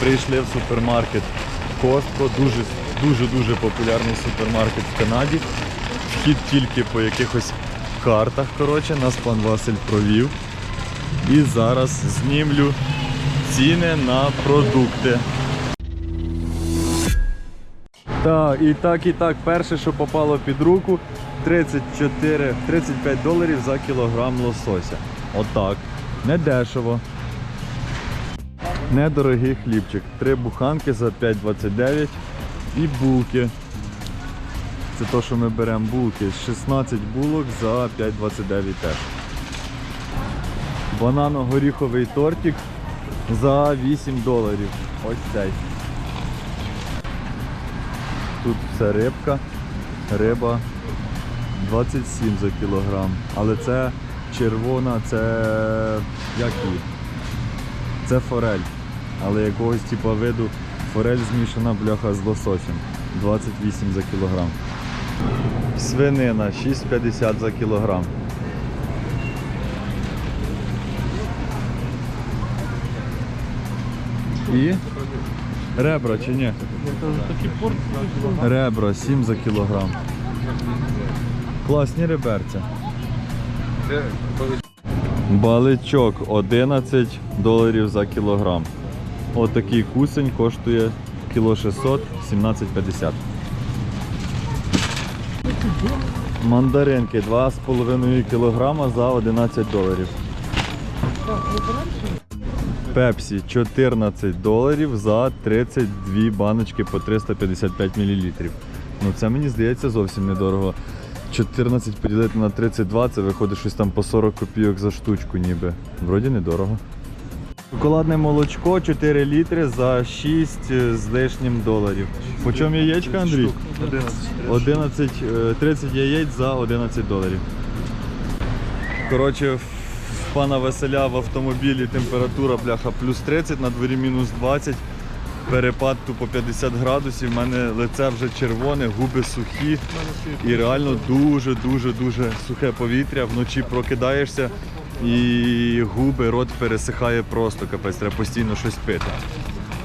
прийшли в супермаркет Costco, дуже дуже дуже популярний супермаркет в Канаді. Вхід тільки по якихось картах. Коротше, нас пан Василь провів. І зараз знімлю ціни на продукти. Так, і так, і так, перше, що попало під руку, 34, 35 доларів за кілограм лосося. Отак. Не дешево. Недорогий хлібчик. Три буханки за 5,29 і булки. Це то, що ми беремо булки. 16 булок за 5,29 теж. Банано-горіховий тортик за 8 доларів. Ось цей. Тут все рибка, риба 27 за кілограм. Але це червона, це як її? Це форель. Але якогось типу виду форель змішана бляха з лососем. 28 за кілограм. Свинина 6,50 за кілограм. І ребра чи ні? Ребра 7 за кілограм. Класні реберця. Баличок 11 доларів за кілограм. Отакий кусень коштує кіло 600, 17,50. Мандаринки 2,5 кілограма за 11 доларів. Пепсі 14 доларів за 32 баночки по 355 мл. Ну це мені здається зовсім недорого. 14 поділити на 32, це виходить щось там по 40 копійок за штучку ніби. Вроді недорого. Шоколадне молочко 4 літри за 6 з лишнім доларів. По чому яєчка, Андрій? 11, е, 30 яєць за 11 доларів. Коротше, в пана Василя в автомобілі температура бляха плюс 30, на дворі мінус 20. Перепад тупо 50 градусів, в мене лице вже червоне, губи сухі і реально дуже-дуже дуже сухе повітря. Вночі прокидаєшся і губи, рот пересихає просто капець, треба постійно щось пити.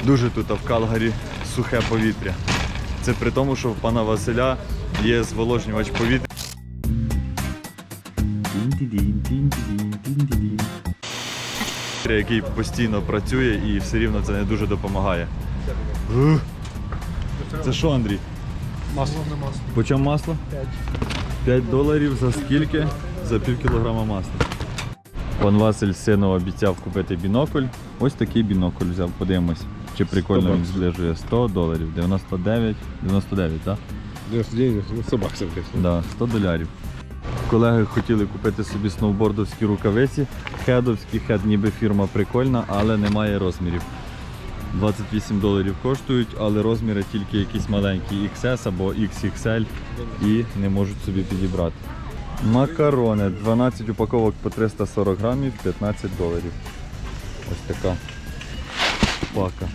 Дуже тут а в Калгарі сухе повітря. Це при тому, що в пана Василя є зволожнювач повітря. який постійно працює і все рівно це не дуже допомагає. Це що, Андрій? Масло на масло. По масло? 5. 5 доларів за скільки? За пів кілограма масла. Пан Василь сину обіцяв купити бінокль. Ось такий бінокль взяв, подивимось. Чи прикольно він зближує 100 доларів, 99, 99, так? 99, ну 100 баксов, конечно. Да, 100 долярів. Колеги хотіли купити собі сноубордовські рукавиці. Хедовські хед ніби фірма прикольна, але немає розмірів. 28 доларів коштують, але розміри тільки якісь маленькі XS або XXL і не можуть собі підібрати. Макарони 12 упаковок по 340 грамів, 15 доларів. Ось така пака.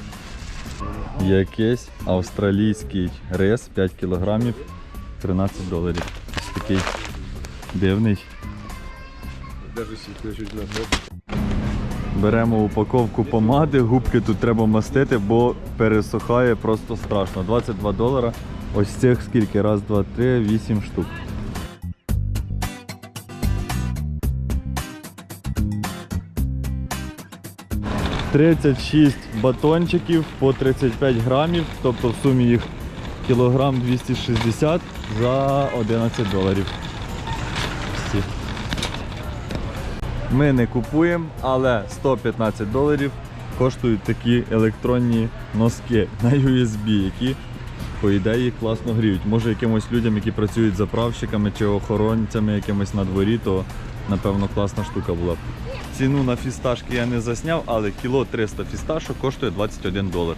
Якийсь австралійський рис 5 кілограмів, 13 доларів. Ось такий дивний. Беремо упаковку помади, губки тут треба мастити, бо пересухає просто страшно. 22 долара. Ось цих скільки? Раз, два, три, вісім штук. Тридцять шість батончиків по 35 грамів, тобто в сумі їх кілограм 260 за 11 доларів. Всі. Ми не купуємо, але 115 доларів коштують такі електронні носки на USB, які, по ідеї, класно гріють. Може якимось людям, які працюють заправщиками чи охоронцями якимось на дворі, то напевно класна штука була б. Ціну на фісташки я не засняв, але кіло 300 фісташок коштує 21 долар.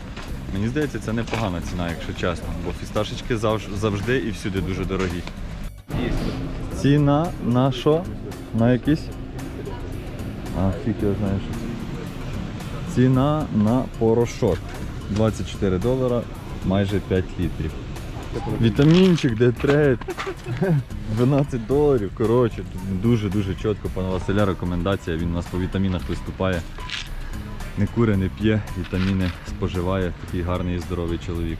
Мені здається, це непогана ціна, якщо чесно, бо фісташечки завж- завжди і всюди дуже дорогі. Ціна на що? На якісь? А фіг я знаю, що це. Ціна на порошок. 24 долара, майже 5 літрів. Вітамінчик, Детрейд. 12 доларів. Коротше, дуже-дуже чітко пана Василя рекомендація. Він у нас по вітамінах виступає. не куре, не п'є, вітаміни споживає. Такий гарний і здоровий чоловік.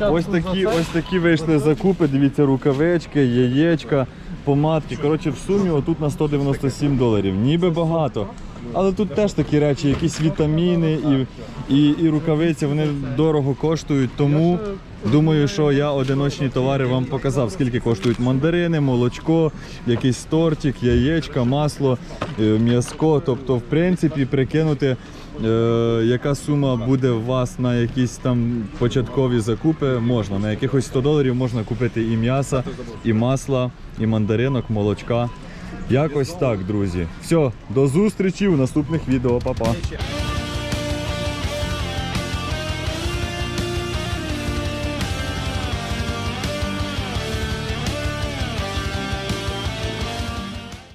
Ось такі, ось такі вийшли закупи. Дивіться, рукавички, яєчка, помадки. Коротше, в сумі отут на 197 доларів. Ніби багато. Але тут теж такі речі, якісь вітаміни і, і, і рукавиці, вони дорого коштують. Тому думаю, що я одиночні товари вам показав, скільки коштують мандарини, молочко, якийсь тортик, яєчка, масло, е, м'язко. Тобто, в принципі, прикинути, е, яка сума буде у вас на якісь там початкові закупи, можна. На якихось 100 доларів можна купити і м'яса, і масла, і мандаринок, молочка. Якось так, друзі. Все, до зустрічі в наступних відео, Па-па.